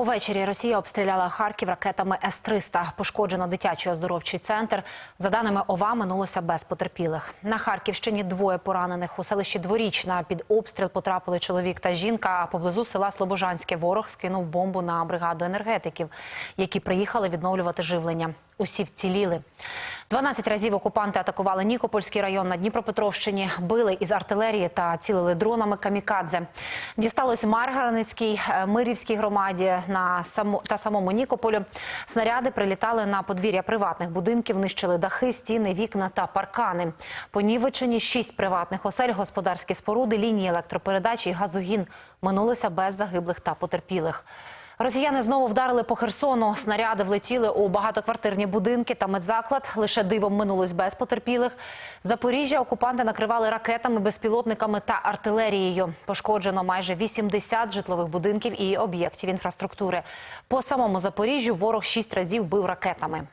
Увечері Росія обстріляла Харків ракетами С-300. Пошкоджено дитячий оздоровчий центр. За даними ОВА, минулося без потерпілих. На Харківщині двоє поранених. У селищі Дворічна під обстріл потрапили чоловік та жінка. А поблизу села Слобожанське ворог скинув бомбу на бригаду енергетиків, які приїхали відновлювати живлення. Усі вціліли. 12 разів окупанти атакували Нікопольський район на Дніпропетровщині, били із артилерії та цілили дронами камікадзе. Дісталось Марганицькій, е, Мирівській громаді на само, та самому Нікополю. Снаряди прилітали на подвір'я приватних будинків, нищили дахи, стіни, вікна та паркани. Понівечені шість приватних осель, господарські споруди, лінії електропередач і газогін. Минулося без загиблих та потерпілих. Росіяни знову вдарили по Херсону. Снаряди влетіли у багатоквартирні будинки та медзаклад. Лише дивом минулось без потерпілих. Запоріжжя окупанти накривали ракетами, безпілотниками та артилерією. Пошкоджено майже 80 житлових будинків і об'єктів інфраструктури. По самому Запоріжжю ворог шість разів бив ракетами.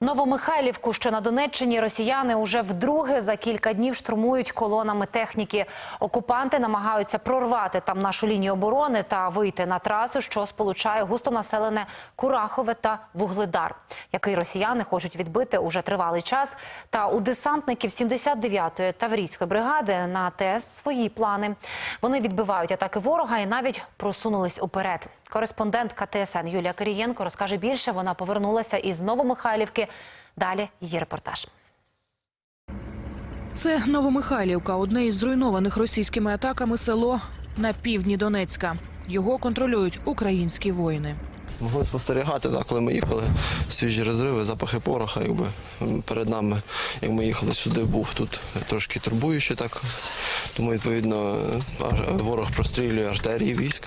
Новомихайлівку, що на Донеччині, росіяни уже вдруге за кілька днів штурмують колонами техніки. Окупанти намагаються прорвати там нашу лінію оборони та вийти на трасу, що сполучає густонаселене Курахове та Вугледар, який росіяни хочуть відбити уже тривалий час. Та у десантників 79-ї таврійської бригади на ТЕС свої плани. Вони відбивають атаки ворога і навіть просунулись уперед. Кореспондентка ТСН Юлія Кирієнко розкаже більше. Вона повернулася із Новомихайлівки. Далі її репортаж. Це Новомихайлівка, одне із зруйнованих російськими атаками село на півдні Донецька. Його контролюють українські воїни. Могли спостерігати, так, коли ми їхали, свіжі розриви, запахи пороха, якби перед нами, як ми їхали сюди, був тут трошки турбуюче так. Тому, відповідно, ворог прострілює артерії військ,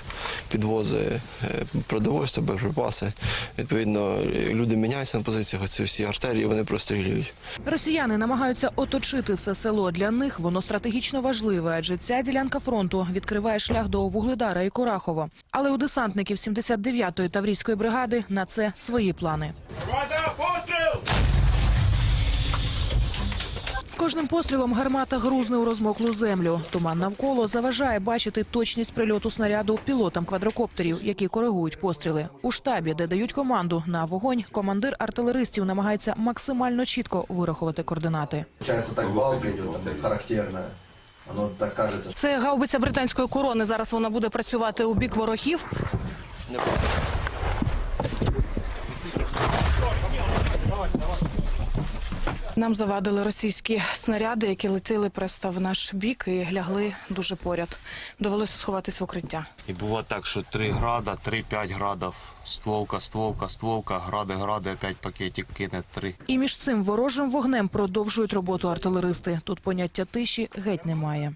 підвози е, продовольство, боєприпаси. Відповідно, люди міняються на позиціях, оці всі артерії вони прострілюють. Росіяни намагаються оточити це село. Для них воно стратегічно важливе, адже ця ділянка фронту відкриває шлях до Вугледара і Курахова. Але у десантників 79-ї таврійської бригади на це свої плани. Вода, кожним пострілом гармата грузне у розмоклу землю. Туман навколо заважає бачити точність прильоту снаряду пілотам квадрокоптерів, які коригують постріли. У штабі, де дають команду на вогонь, командир артилеристів намагається максимально чітко вирахувати координати. Получается, так балка там, характерная. Так кажется. Це гаубиця британської корони. Зараз вона буде працювати у бік ворогів. Нам завадили російські снаряди, які летіли просто в наш бік і лягли дуже поряд. Довелося сховатись в укриття. І було так, що 3 града, 3-5 градів, стволка, стволка, стволка, гради, гради, опять пакетик кине 3. І між цим ворожим вогнем продовжують роботу артилеристи. Тут поняття тиші геть немає.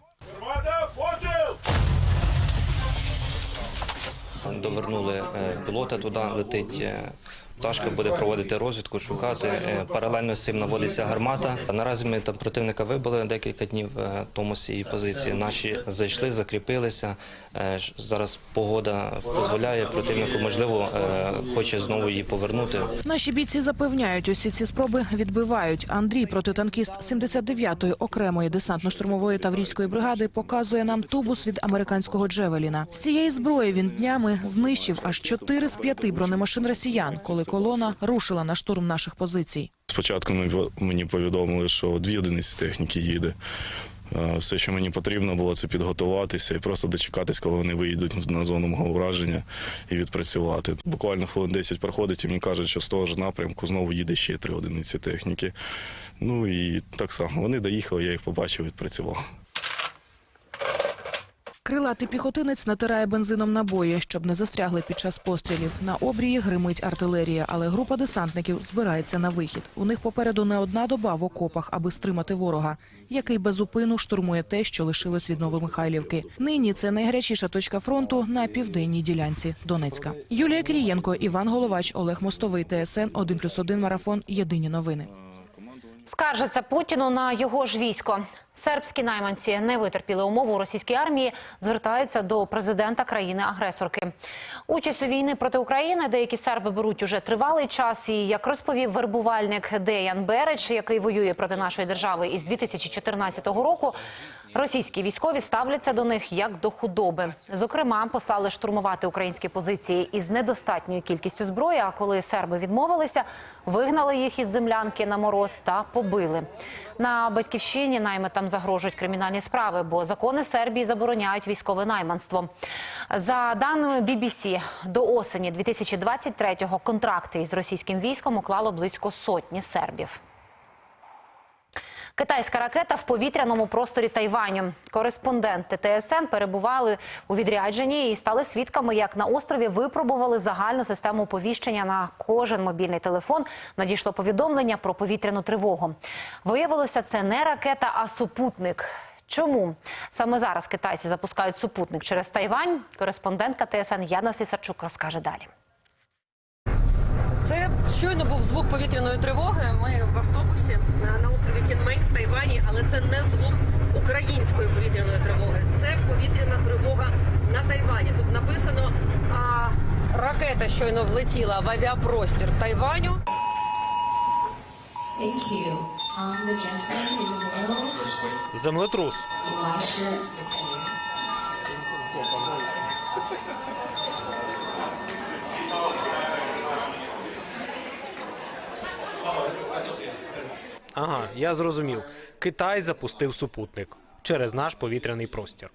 Довернули е, пілота туди, летить пташка, буде проводити розвідку, шукати. Е, Паралельно з цим наводиться гармата. Наразі ми там противника вибили декілька днів е, тому з цієї позиції. Наші зайшли, закріпилися. Е, Зараз погода дозволяє противнику, можливо, хоче знову її повернути. Наші бійці запевняють, усі ці спроби відбивають. Андрій, протитанкіст 79-ї окремої десантно-штурмової таврійської бригади, показує нам тубус від американського Джевеліна. З цієї зброї він днями знищив аж 4 з 5 бронемашин росіян, коли колона рушила на штурм наших позицій. Спочатку мені повідомили, що дві одиниці техніки їде. Все, що мені потрібно було, це підготуватися і просто дочекатись, коли вони виїдуть на зону мого враження і відпрацювати. Буквально хвилин 10 проходить, і мені кажуть, що з того ж напрямку знову їде ще три одиниці техніки. Ну і так само вони доїхали, я їх побачив, відпрацював. Крилатий піхотинець натирає бензином набої, щоб не застрягли під час пострілів. На обрії гримить артилерія, але група десантників збирається на вихід. У них попереду не одна доба в окопах, аби стримати ворога, який безупину штурмує те, що лишилось від Новомихайлівки. Нині це найгарячіша точка фронту на південній ділянці Донецька. Юлія Крієнко, Іван Головач, Олег Мостовий, ТСН 1+,1 марафон. Єдині новини. Скаржиться Путіну на його ж військо. Сербські найманці не витерпіли умову російській армії, звертаються до президента країни-агресорки. Участь у війни проти України деякі серби беруть уже тривалий час. І як розповів вербувальник Деян Береч, який воює проти нашої держави із 2014 року, Російські військові ставляться до них як до худоби. Зокрема, послали штурмувати українські позиції із недостатньою кількістю зброї. А коли серби відмовилися, вигнали їх із землянки на мороз та побили. На батьківщині наймитам загрожують кримінальні справи, бо закони Сербії забороняють військове найманство. За даними BBC, до осені 2023-го контракти із російським військом уклало близько сотні сербів. Китайська ракета в повітряному просторі Тайваню. Кореспонденти ТСН перебували у відрядженні і стали свідками, як на острові випробували загальну систему оповіщення на кожен мобільний телефон. Надійшло повідомлення про повітряну тривогу. Виявилося, це не ракета, а супутник. Чому саме зараз китайці запускають супутник через Тайвань? Кореспондентка ТСН Яна Слісарчук розкаже далі. Це щойно був звук повітряної тривоги. Ми в автобусі Кінмень але це не звук української повітряної тривоги. Це повітряна тривога на Тайвані. Тут написано а, ракета щойно влетіла в авіапростір Тайваню. Землетрус. Ага, я зрозумів. Китай запустив супутник через наш повітряний простір.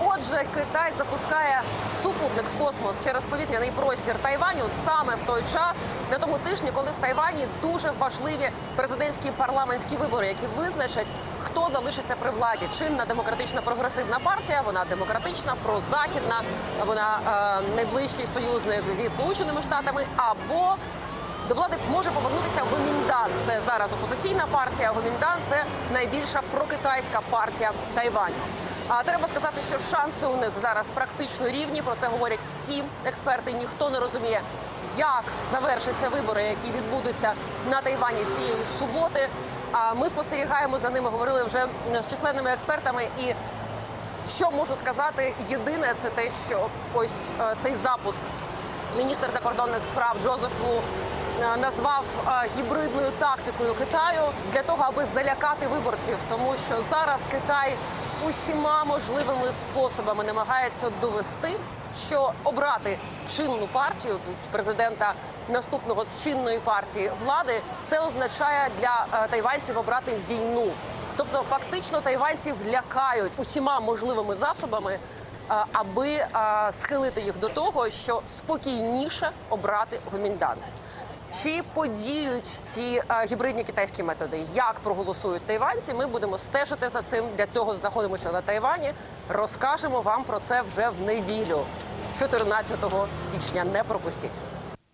Отже, Китай запускає супутник в космос через повітряний простір Тайваню саме в той час, на тому тижні, коли в Тайвані дуже важливі президентські парламентські вибори, які визначать, хто залишиться при владі. Чинна демократична прогресивна партія, вона демократична, прозахідна, вона е, найближчий союзник зі сполученими штатами або до влади може повернутися Гоміндан. Це зараз опозиційна партія. Гоміндан це найбільша прокитайська партія Тайваню. А треба сказати, що шанси у них зараз практично рівні. Про це говорять всі експерти. Ніхто не розуміє, як завершаться вибори, які відбудуться на Тайвані цієї суботи. А ми спостерігаємо за ними. Говорили вже з численними експертами і. Що можу сказати? Єдине це те, що ось е, цей запуск міністр закордонних справ Джозефу назвав е, гібридною тактикою Китаю для того, аби залякати виборців, тому що зараз Китай усіма можливими способами намагається довести, що обрати чинну партію президента наступного з чинної партії влади, це означає для е, тайванців обрати війну. Тобто, фактично, тайванців лякають усіма можливими засобами, е, аби е, схилити їх до того, що спокійніше обрати гоміндан. Чи подіють ці е, гібридні китайські методи? Як проголосують тайванці? Ми будемо стежити за цим. Для цього знаходимося на Тайвані. Розкажемо вам про це вже в неділю, 14 січня. Не пропустіть.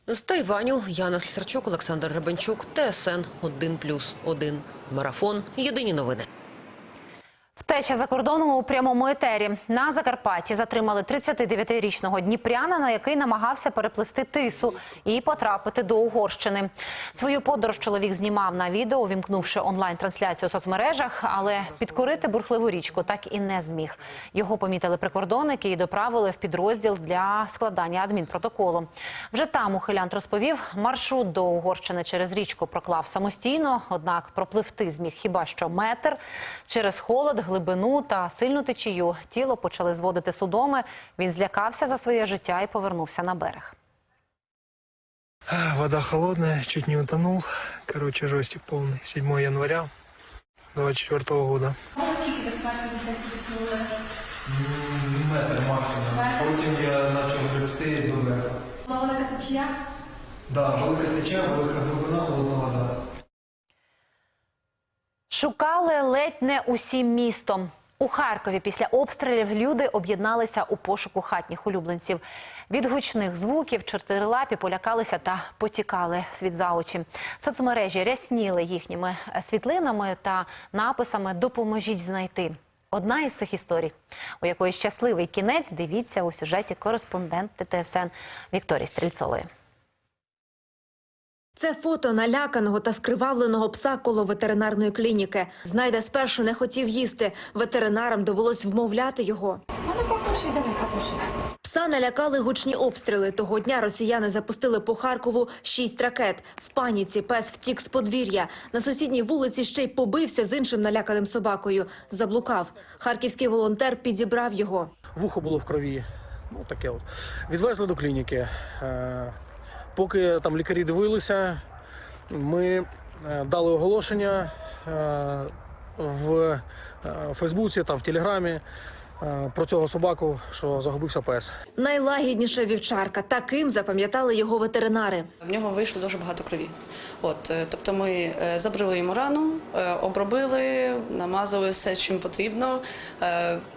З Тайваню Яна Слісарчук, Олександр Ребенчук, ТСН 1+,1. Марафон. Єдині новини. Втеча за кордоном у прямому етері на Закарпатті затримали 39-річного дніпрянина, який намагався переплисти тису і потрапити до Угорщини. Свою подорож чоловік знімав на відео, увімкнувши онлайн-трансляцію у соцмережах, але підкорити бурхливу річку так і не зміг. Його помітили прикордонники і доправили в підрозділ для складання адмінпротоколу. Вже там ухилянт розповів, маршрут до Угорщини через річку проклав самостійно, однак пропливти зміг хіба що метр через холод глибину та сильну течію тіло почали зводити судоми. Він злякався за своє життя і повернувся на берег. Вода холодная, чуть не утонул. Короче, жестик полный. 7 января 24 года. Метр максимум. Потім я почав гребсти до берега. Велика течія? Да, велика течія, велика глибина, холодна вода. Шукали ледь не усім містом. У Харкові після обстрілів люди об'єдналися у пошуку хатніх улюбленців. Від гучних звуків чотирилапі полякалися та потікали світ за очі. Соцмережі рясніли їхніми світлинами та написами Допоможіть знайти. Одна із цих історій, у якої щасливий кінець, дивіться у сюжеті кореспондентки ТСН Вікторії Стрільцової. Це фото наляканого та скривавленого пса коло ветеринарної клініки. Знайде спершу не хотів їсти. Ветеринарам довелось вмовляти його. Пс Пса налякали гучні обстріли. Того дня росіяни запустили по Харкову шість ракет. В паніці пес втік з подвір'я. На сусідній вулиці ще й побився з іншим наляканим собакою. Заблукав. Харківський волонтер підібрав його. Вухо було в крові. Ну, таке от. Відвезли до клініки. Поки там лікарі дивилися, ми е, дали оголошення е, в е, Фейсбуці та в Телеграмі про цього собаку, що загубився пес. Найлагідніша вівчарка. Таким запам'ятали його ветеринари. В нього вийшло дуже багато крові. От, тобто ми забрали йому рану, обробили, намазали все, чим потрібно.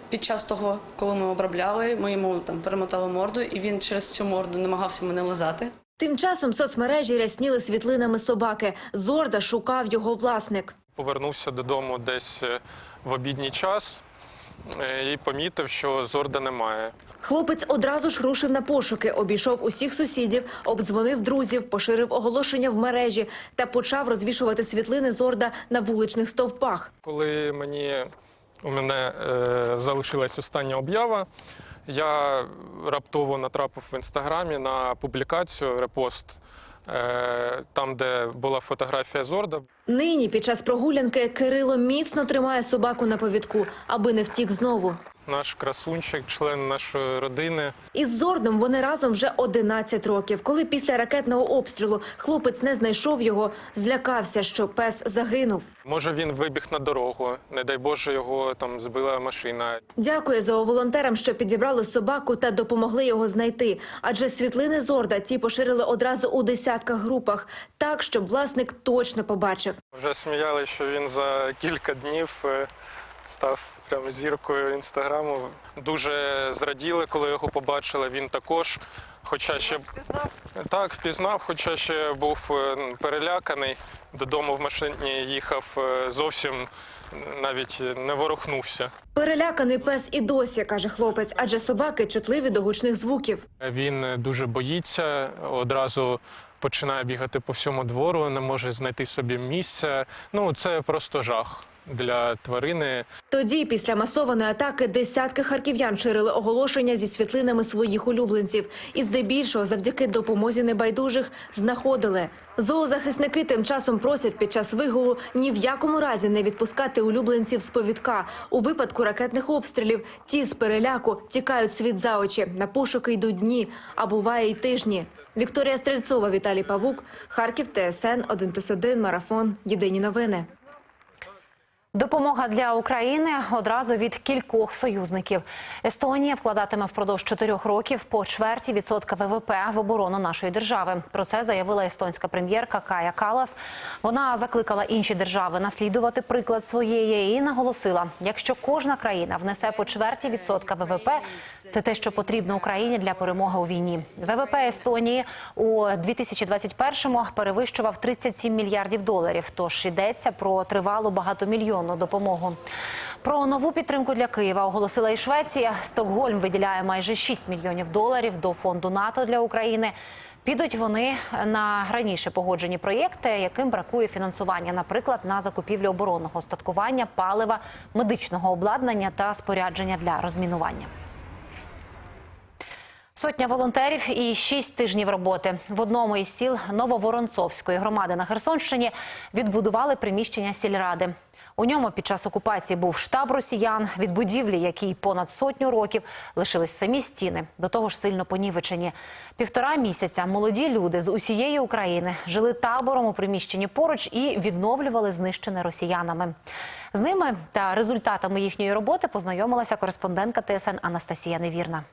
Під час того, коли ми обробляли, ми йому там перемотали морду, і він через цю морду намагався мене лизати. Тим часом соцмережі рясніли світлинами собаки. Зорда шукав його власник. Повернувся додому десь е, в обідній час е, і помітив, що зорда немає. Хлопець одразу ж рушив на пошуки, обійшов усіх сусідів, обдзвонив друзів, поширив оголошення в мережі та почав розвішувати світлини Зорда на вуличних стовпах. Коли мені у мене е, залишилась остання об'ява, я раптово натрапив в інстаграмі на публікацію репост, е, там, де була фотографія Зорда. Нині під час прогулянки Кирило міцно тримає собаку на повідку, аби не втік знову. Наш красунчик, член нашої родини. Із Зордом вони разом вже 11 років. Коли після ракетного обстрілу хлопець не знайшов його, злякався, що пес загинув. Може, він вибіг на дорогу. Не дай Боже, його там збила машина. Дякує зооволонтерам, що підібрали собаку та допомогли його знайти. Адже світлини Зорда ті поширили одразу у десятках групах, так щоб власник точно побачив. Вже сміяли, що він за кілька днів е, став прямо зіркою інстаграму. Дуже зраділи, коли його побачили. Він також, хоча ще так впізнав, хоча ще був е, переляканий. Додому в машині їхав е, зовсім навіть не ворухнувся. Переляканий пес і досі, каже хлопець, адже собаки чутливі до гучних звуків. Він дуже боїться, одразу починає бігати по всьому двору, не може знайти собі місця. Ну це просто жах для тварини. Тоді, після масованої атаки, десятки харків'ян ширили оголошення зі світлинами своїх улюбленців. І здебільшого, завдяки допомозі небайдужих, знаходили. Зоозахисники тим часом просять під час вигулу ні в якому разі не відпускати улюбленців з повідка. У випадку ракетних обстрілів ті з переляку тікають світ за очі. На пошуки йдуть дні, а буває й тижні. Вікторія Стрельцова, Віталій Павук, Харків, ТСН 1+,1, Марафон. Єдині новини. Допомога для України одразу від кількох союзників. Естонія вкладатиме впродовж чотирьох років по чверті відсотка ВВП в оборону нашої держави. Про це заявила естонська прем'єрка Кая Калас. Вона закликала інші держави наслідувати приклад своєї і наголосила: якщо кожна країна внесе по чверті відсотка ВВП, це те, що потрібно Україні для перемоги у війні. ВВП Естонії у 2021-му перевищував 37 мільярдів доларів. Тож йдеться про тривалу багатомільйонну допомогу. Про нову підтримку для Києва оголосила і Швеція. Стокгольм виділяє майже 6 мільйонів доларів до фонду НАТО для України. Підуть вони на раніше погоджені проєкти, яким бракує фінансування, наприклад, на закупівлю оборонного остаткування, палива, медичного обладнання та спорядження для розмінування. Сотня волонтерів і шість тижнів роботи в одному із сіл Нововоронцовської громади на Херсонщині відбудували приміщення сільради. У ньому під час окупації був штаб росіян від будівлі, якій понад сотню років лишились самі стіни, до того ж сильно понівечені. Півтора місяця молоді люди з усієї України жили табором у приміщенні поруч і відновлювали знищене росіянами. З ними та результатами їхньої роботи познайомилася кореспондентка ТСН Анастасія Невірна.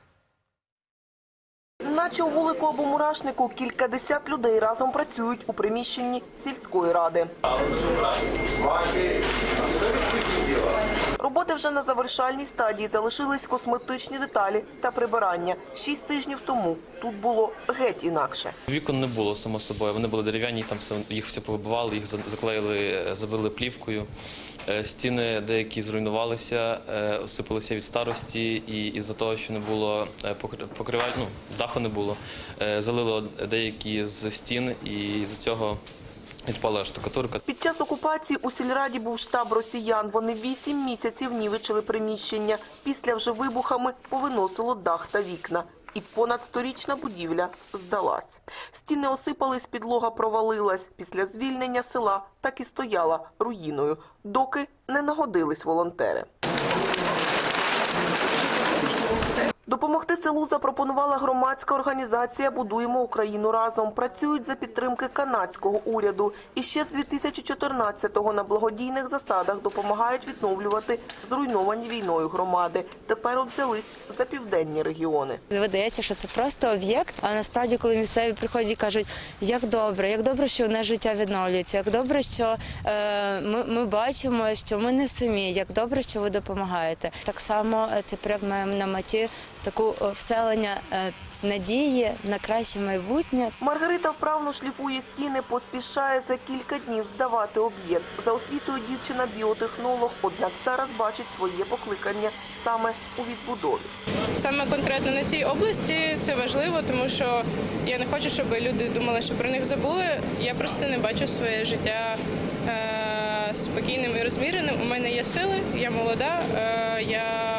Наче у великому мурашнику. Кількадесят людей разом працюють у приміщенні сільської ради. Роботи вже на завершальній стадії залишились косметичні деталі та прибирання. Шість тижнів тому тут було геть інакше. Вікон не було само собою. Вони були дерев'яні, там все їх все повибивали, їх заклеїли, е, забили плівкою. Е, Стіни деякі зруйнувалися, е, осипалися від старості, і із-за того, що не було покриваль, ну, даху не було, залило деякі з стін, і з цього відпала штукатурка. Під час окупації у сільраді був штаб росіян. Вони вісім місяців нівичили приміщення. Після вже вибухами повиносило дах та вікна. і понад сторічна будівля здалась. Стіни осипались, підлога провалилась. Після звільнення села так і стояла руїною, доки не нагодились волонтери. Допомогти селу запропонувала громадська організація Будуємо Україну разом. Працюють за підтримки канадського уряду. І ще з 2014-го на благодійних засадах допомагають відновлювати зруйновані війною громади. Тепер обзялись за південні регіони. Видається, що це просто об'єкт. А насправді, коли місцеві приходять і кажуть, як добре, як добре, що у нас життя відновлюється, як добре, що е, ми, ми бачимо, що ми не самі, як добре, що ви допомагаєте. Так само е, проект має на меті таку е, вселення е, надії на краще майбутнє. Маргарита вправно шліфує стіни, поспішає за кілька днів здавати об'єкт. За освітою дівчина біотехнолог, однак зараз бачить своє покликання саме у відбудові. Саме конкретно на цій області це важливо, тому що я не хочу, щоб люди думали, що про них забули. Я просто не бачу своє життя е, спокійним і розміреним. У мене є сили, я молода, я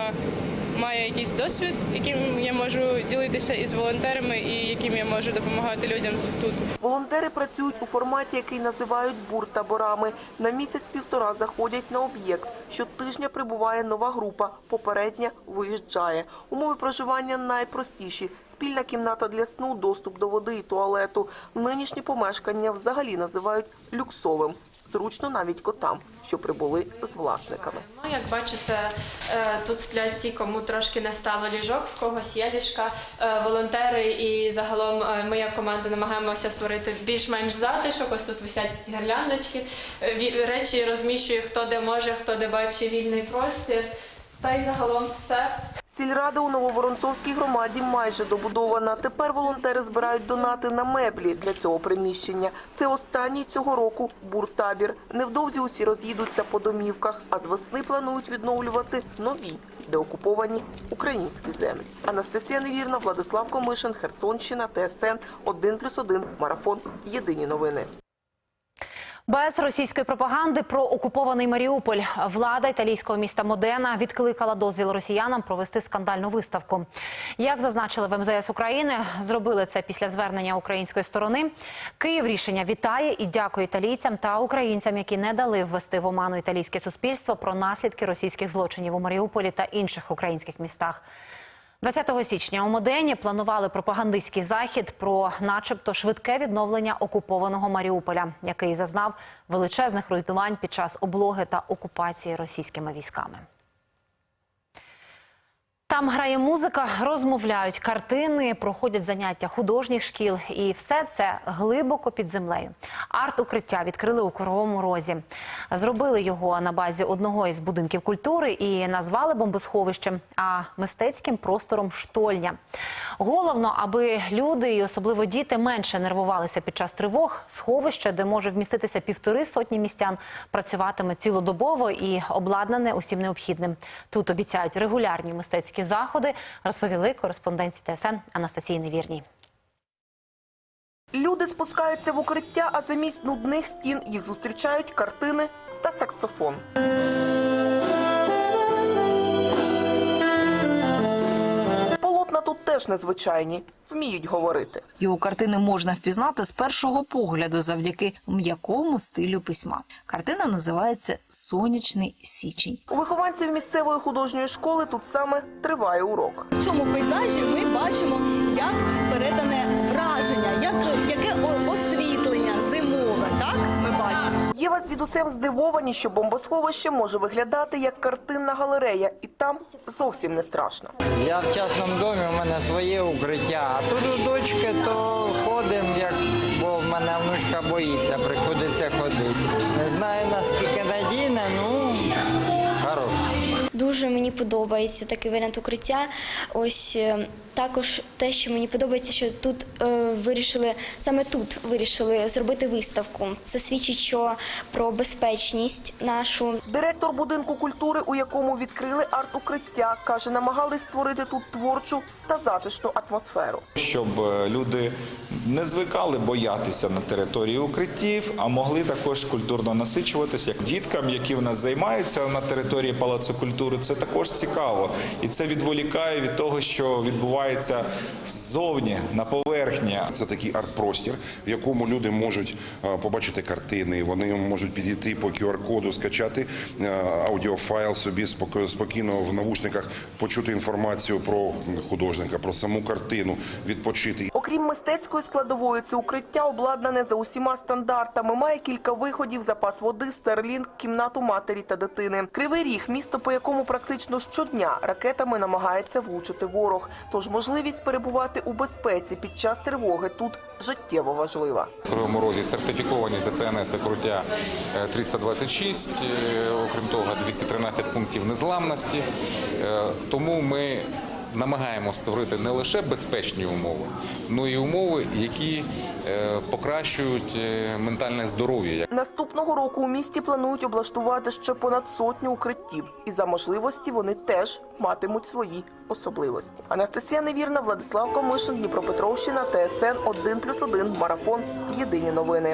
маю якийсь досвід, яким я можу ділитися із волонтерами і яким я можу допомагати людям тут. Волонтери працюють у форматі, який називають буртаборами. На місяць-півтора заходять на об'єкт. Щотижня прибуває нова група, попередня виїжджає. Умови проживання найпростіші: спільна кімната для сну, доступ до води і туалету. Нинішні помешкання взагалі називають люксовим. Зручно навіть котам, що прибули з власниками. Ну, як бачите, е, тут сплять ті, кому трошки не стало ліжок, в когось є ліжка. Е, Волонтери і загалом е, ми як команда намагаємося створити більш-менш затишок. Ось тут висять гірляндочки. Речі розміщує хто де може, хто де бачить вільний простір. Та й загалом все. Сільрада у Нововоронцовській громаді майже добудована. Тепер волонтери збирають донати на меблі для цього приміщення. Це останній цього року буртабір. Невдовзі усі роз'їдуться по домівках, а з весни планують відновлювати нові, де окуповані українські землі. Анастасія Невірна, Владислав Комишин, Херсонщина, ТСН 1+,1, Марафон. Єдині новини. Без російської пропаганди про окупований Маріуполь влада італійського міста Модена відкликала дозвіл росіянам провести скандальну виставку. Як зазначили в МЗС України, зробили це після звернення української сторони. Київ рішення вітає і дякує італійцям та українцям, які не дали ввести в оману італійське суспільство про наслідки російських злочинів у Маріуполі та інших українських містах. 20 січня у Модені планували пропагандистський захід про, начебто, швидке відновлення окупованого Маріуполя, який зазнав величезних руйнувань під час облоги та окупації російськими військами. Там грає музика, розмовляють картини, проходять заняття художніх шкіл, і все це глибоко під землею. Арт-укриття відкрили у Коровому Розі. Зробили його на базі одного із будинків культури і назвали бомбосховищем, а мистецьким простором штольня. Головно, аби люди і особливо діти менше нервувалися під час тривог. Сховище, де може вміститися півтори сотні містян, працюватиме цілодобово і обладнане усім необхідним. Тут обіцяють регулярні мистецькі заходи, розповіли кореспонденці ТСН Анастасії Невірній. Люди спускаються в укриття, а замість нудних стін їх зустрічають картини та саксофон. Теж незвичайні, вміють говорити. Його картини можна впізнати з першого погляду завдяки м'якому стилю письма. Картина називається Сонячний січень. У вихованців місцевої художньої школи тут саме триває урок. В цьому пейзажі ми бачимо, як передане враження, як, яке о- Єва з дідусем здивовані, що бомбосховище може виглядати як картинна галерея, і там зовсім не страшно. Я в частному домі, у мене своє укриття, а тут у дочки то ходимо, як бо в мене внучка боїться, приходиться ходити. Не знаю наскільки Дуже мені подобається такий варіант укриття. Ось е, також те, що мені подобається, що тут е, вирішили саме тут вирішили зробити виставку. Це свідчить, що про безпечність нашу. Директор будинку культури, у якому відкрили арт-укриття, каже, намагались створити тут творчу та затишну атмосферу. щоб е, люди не звикали боятися на території укриттів, а могли також культурно насичуватися. Діткам, які в нас займаються на території Палацу культури, це також цікаво. І це відволікає від того, що відбувається ззовні, на поверхні. Це такий арт-простір, в якому люди можуть е, побачити картини, вони можуть підійти по QR-коду, скачати е, аудіофайл собі спокійно в навушниках, почути інформацію про художника, про саму картину, відпочити. Окрім мистецької складової, це укриття обладнане за усіма стандартами. Має кілька виходів, запас води, старлінг, кімнату матері та дитини. Кривий ріг місто, по якому практично щодня ракетами намагається влучити ворог. Тож можливість перебувати у безпеці під час тривоги тут життєво важлива. В Кривому Розі сертифіковані ДСНС укриття е, 326, е, окрім того, 213 пунктів незламності. Е, Тому ми намагаємося створити не лише безпечні умови, але й умови, які е, покращують е, ментальне здоров'я. Наступного року у місті планують облаштувати ще понад сотню укриттів, і за можливості вони теж матимуть свої особливості. Анастасія Невірна, Владислав Комишин, Дніпропетровщина, ТСН 1+,1, Марафон. Єдині новини.